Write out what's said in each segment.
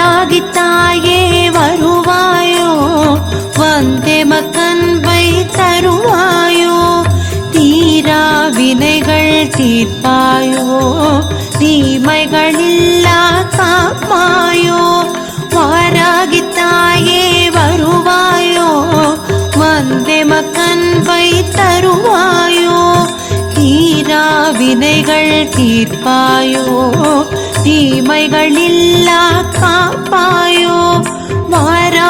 வாராகி தாயே வருவாயோ? வந்தே மக்கன்பை தருவாயோ? தீரா வினைகள் தீர்ப்பாயோ? தீமைகளில்லா காப்பாயோ? வாராகி தாயே வருவாயோ? வந்தே மக்கன்பை தருவாயோ? தீரா வினைகள் தீர்ப்பாயோ? தீமைகளில்லா காப்பாயோ வாரா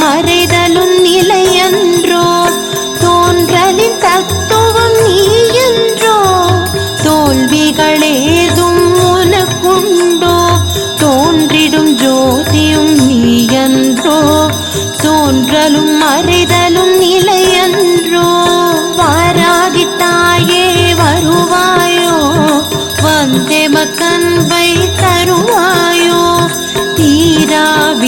மறைதலும் நிலையன்றோ தோன்றலின் தத்துவம் நீயன்றோ தோல்விகளேதும் உனக்குண்டோ தோன்றிடும் ஜோதியும் நீயன்றோ தோன்றலும் மறைதலும் நிலையன்றோ வாராகி தாயே வருவாயோ வந்தே மக்கன்பை தருவாயோ தீரா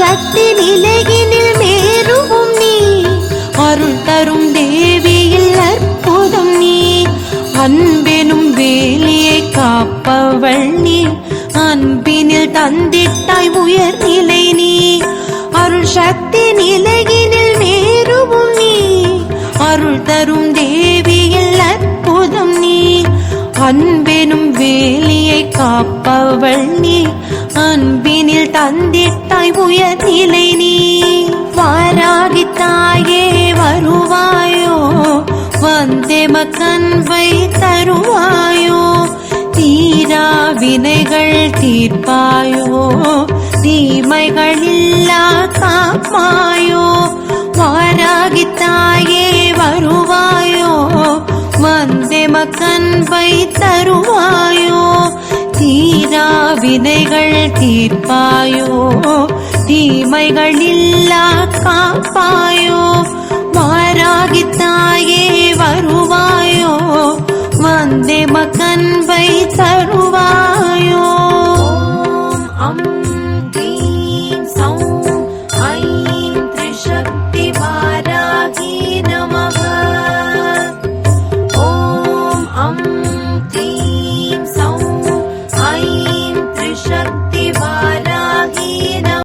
சக்தி நிலகினில் மேருவும் நீ. அருள் தரும் தேவியில் அற்புதம் நீ. அன்பெனும் வேலியை காப்பவள் நீ. அன்பினில் தந்திட்டாய் உயர் நிலை நீ. அருள் சக்தி நிலகினில் மேருவும் நீ. அருள் தரும் தேவியில் அற்புதம் நீ. அன்பெனும் வேலியை காப்பவள் நீ. அன்பினில் தந்திட்ட வருவாய் உயர்நிலை நீ வாராகி தாயே வருவாயோ? வந்தே மக்கன்பை தருவாயோ? தீரா வினைகள் தீர்ப்பாயோ? தீமைகள் இல்லா காப்பாயோ? வாராகி தாயே வினைகள் தீர்ப்பாயோ? தீமைகள் இல்லா காப்பாயோ? வாராகி தாயே